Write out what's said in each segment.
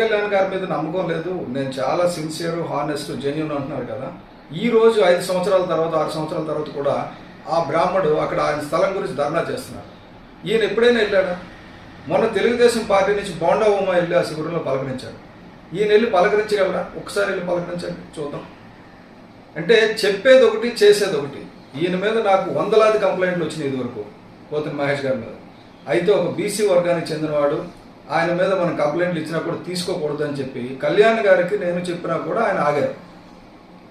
కళ్యాణ్ గారి మీద నమ్మకం లేదు. నేను చాలా సిన్సియర్ హానెస్ట్ జెన్యున్ అంటున్నారు కదా. ఈ రోజు ఐదు సంవత్సరాల తర్వాత ఆరు సంవత్సరాల తర్వాత కూడా ఆ బ్రాహ్మడు అక్కడ ఆయన స్థలం గురించి ధర్నా చేస్తున్నారు ఈయన ఎప్పుడైనా వెళ్ళాడా? మొన్న తెలుగుదేశం పార్టీ నుంచి బోండా ఉమా వెళ్ళి ఆ శిబిరంలో పలకరించాడు. ఈయన వెళ్ళి పలకరించగలరా? ఒకసారి వెళ్ళి పలకరించండి చూద్దాం. అంటే చెప్పేది ఒకటి చేసేది ఒకటి. ఈయన మీద నాకు వందలాది కంప్లైంట్లు వచ్చినాయి ఇదివరకు కోతన్ మహేష్ గారి మీద. అయితే ఒక బీసీ వర్గానికి చెందినవాడు ఆయన మీద మనం కంప్లైంట్లు ఇచ్చినా కూడా తీసుకోకూడదు అని చెప్పి కళ్యాణ్ గారికి నేను చెప్పినా కూడా ఆయన ఆగారు.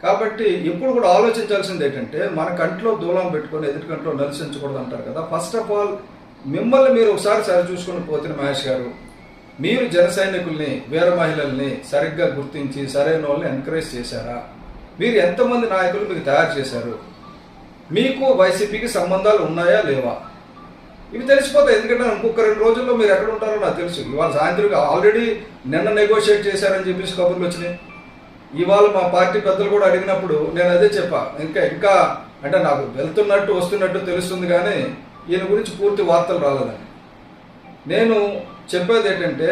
కాబట్టి ఎప్పుడు కూడా ఆలోచించాల్సింది ఏంటంటే మన కంట్లో దూలం పెట్టుకొని ఎదుటి కంట్లో నలిసించకూడదు అంటారు కదా. ఫస్ట్ ఆఫ్ ఆల్ మిమ్మల్ని మీరు ఒకసారి సరి చూసుకుని పోతున్న మహేష్ గారు. మీరు జన సైనికుల్ని వీర మహిళల్ని సరిగ్గా గుర్తించి సరైన వాళ్ళని ఎంకరేజ్ చేశారా? మీరు ఎంతమంది నాయకులు మీకు తయారు చేశారు? మీకు వైసీపీకి సంబంధాలు ఉన్నాయా లేవా? ఇవి తెలిసిపోతాయి. ఎందుకంటే ఇంకొక రెండు రోజుల్లో మీరు ఎక్కడ ఉంటారో నాకు తెలుసు. ఇవాళ సాయంత్రం ఆల్రెడీ నిన్న నెగోషియేట్ చేశారని చెప్పేసి కబుర్లు వచ్చినాయి. ఇవాళ మా పార్టీ పెద్దలు కూడా అడిగినప్పుడు నేను అదే చెప్పా. ఇంకా ఇంకా అంటే నాకు వెళ్తున్నట్టు వస్తున్నట్టు తెలుస్తుంది కానీ ఈయన గురించి పూర్తి వార్తలు రాలేదని. నేను చెప్పేది ఏంటంటే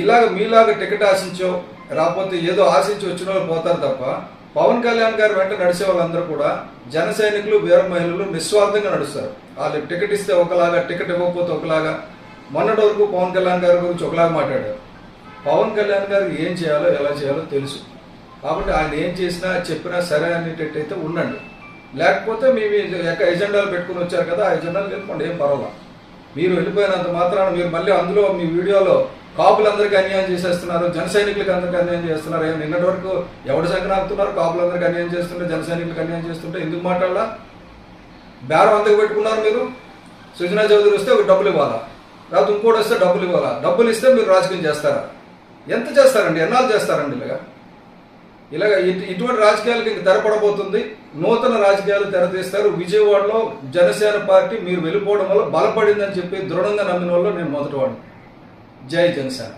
ఇలాగ మీలాగ టికెట్ ఆశించో రాకపోతే ఏదో ఆశించి వచ్చిన వాళ్ళు పోతారు తప్ప పవన్ కళ్యాణ్ గారి వెంట నడిచే వాళ్ళందరూ కూడా జన సైనికులు వీర మహిళలు నిస్వార్థంగా నడుస్తారు. వాళ్ళు టికెట్ ఇస్తే ఒకలాగా టికెట్ ఇవ్వకపోతే ఒకలాగా. మొన్నటి వరకు పవన్ కళ్యాణ్ గారి గురించి ఒకలాగా మాట్లాడారు. పవన్ కళ్యాణ్ గారు ఏం చేయాలో ఎలా చేయాలో తెలుసు. కాబట్టి ఆయన ఏం చేసినా చెప్పినా సరే అనేటట్టయితే ఉండండి. లేకపోతే మీ యొక్క ఎజెండాలు పెట్టుకుని వచ్చారు కదా ఆ ఎజెండాలు వెళ్ళిపోండి ఏం పర్వాలా మీరు వెళ్ళిపోయినంత మాత్రాన మీరు మళ్ళీ అందులో మీ వీడియోలో కాపులందరికీ అన్యాయం చేసేస్తున్నారు జన సైనికులకు అందరికీ అన్యాయం చేస్తున్నారు. ఏం నిన్నటి వరకు ఎవరు సంఖ్య ఆపుతున్నారు కాపులందరికీ అన్యాయం చేస్తుంటే జన సైనికులకు అన్యాయం చేస్తుంటే ఎందుకు మాట్లాడాలా? బేరం అంతకు పెట్టుకున్నారు మీరు? సుజనా చౌదరి వస్తే ఒక డబ్బులు ఇవ్వాలా? లేకపోతే ఇంకోటి వస్తే డబ్బులు ఇవ్వాలా? డబ్బులు ఇస్తే మీరు రాజకీయం చేస్తారా? ఎంత చేస్తారండి? ఎన్నాళ్ళు చేస్తారండి ఇలాగా? ఇలాగ ఇటు- ఇటువంటి రాజకీయాలకు ఇంక తెరపడబోతుంది నూతన రాజకీయాలు తెరతీస్తారు విజయవాడలో జనసేన పార్టీ మీరు వెళ్ళిపోవడం వల్ల బలపడిందని చెప్పి దృఢంగా నమ్మిన వాళ్ళు నేను మొదటివాడు జై జనసేన